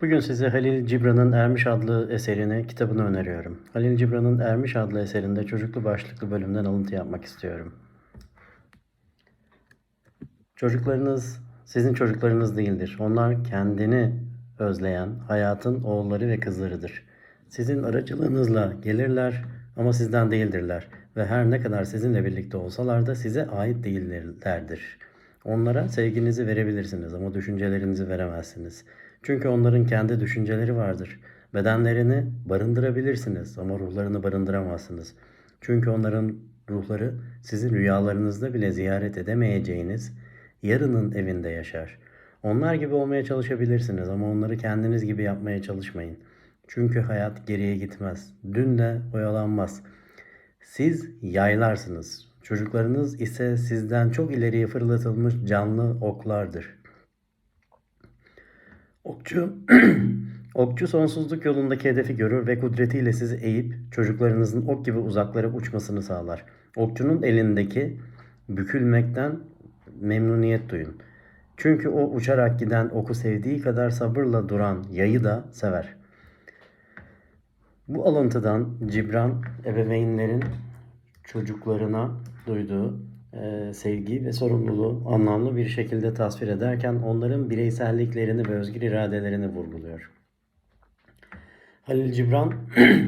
Bugün size Halil Cibran'ın Ermiş adlı eserini, kitabını öneriyorum. Halil Cibran'ın Ermiş adlı eserinde çocuklu başlıklı bölümden alıntı yapmak istiyorum. Çocuklarınız sizin çocuklarınız değildir. Onlar kendini özleyen hayatın oğulları ve kızlarıdır. Sizin aracılığınızla gelirler ama sizden değildirler ve her ne kadar sizinle birlikte olsalar da size ait değillerdir. Onlara sevginizi verebilirsiniz ama düşüncelerinizi veremezsiniz. Çünkü onların kendi düşünceleri vardır. Bedenlerini barındırabilirsiniz ama ruhlarını barındıramazsınız. Çünkü onların ruhları sizin rüyalarınızda bile ziyaret edemeyeceğiniz yarının evinde yaşar. Onlar gibi olmaya çalışabilirsiniz ama onları kendiniz gibi yapmaya çalışmayın. Çünkü hayat geriye gitmez. Dün de oyalanmaz. Siz yaylarsınız. Çocuklarınız ise sizden çok ileriye fırlatılmış canlı oklardır. Okçu Okçu sonsuzluk yolundaki hedefi görür ve kudretiyle sizi eğip çocuklarınızın ok gibi uzaklara uçmasını sağlar. Okçunun elindeki bükülmekten memnuniyet duyun. Çünkü o uçarak giden oku sevdiği kadar sabırla duran yayı da sever. Bu alıntıdan Cibran ebeveynlerin çocuklarına duyduğu e, sevgi ve sorumluluğu anlamlı bir şekilde tasvir ederken onların bireyselliklerini ve özgür iradelerini vurguluyor. Halil Cibran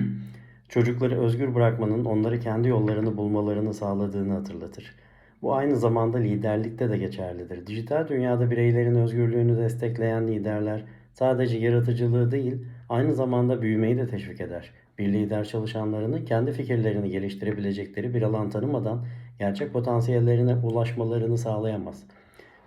çocukları özgür bırakmanın onları kendi yollarını bulmalarını sağladığını hatırlatır. Bu aynı zamanda liderlikte de geçerlidir. Dijital dünyada bireylerin özgürlüğünü destekleyen liderler sadece yaratıcılığı değil, aynı zamanda büyümeyi de teşvik eder. Bir lider çalışanlarını kendi fikirlerini geliştirebilecekleri bir alan tanımadan gerçek potansiyellerine ulaşmalarını sağlayamaz.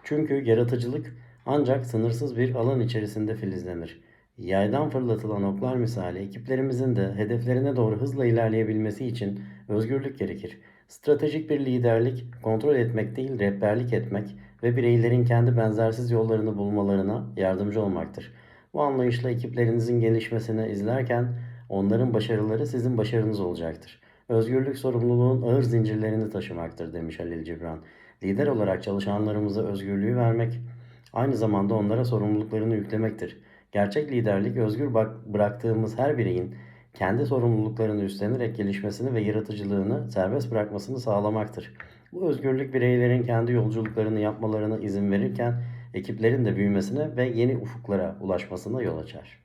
Çünkü yaratıcılık ancak sınırsız bir alan içerisinde filizlenir. Yaydan fırlatılan oklar misali ekiplerimizin de hedeflerine doğru hızla ilerleyebilmesi için özgürlük gerekir. Stratejik bir liderlik kontrol etmek değil rehberlik etmek ve bireylerin kendi benzersiz yollarını bulmalarına yardımcı olmaktır. Bu anlayışla ekiplerinizin gelişmesini izlerken onların başarıları sizin başarınız olacaktır. Özgürlük sorumluluğun ağır zincirlerini taşımaktır demiş Halil Cibran. Lider olarak çalışanlarımıza özgürlüğü vermek aynı zamanda onlara sorumluluklarını yüklemektir. Gerçek liderlik özgür bak- bıraktığımız her bireyin kendi sorumluluklarını üstlenerek gelişmesini ve yaratıcılığını serbest bırakmasını sağlamaktır. Bu özgürlük bireylerin kendi yolculuklarını yapmalarına izin verirken ekiplerin de büyümesine ve yeni ufuklara ulaşmasına yol açar.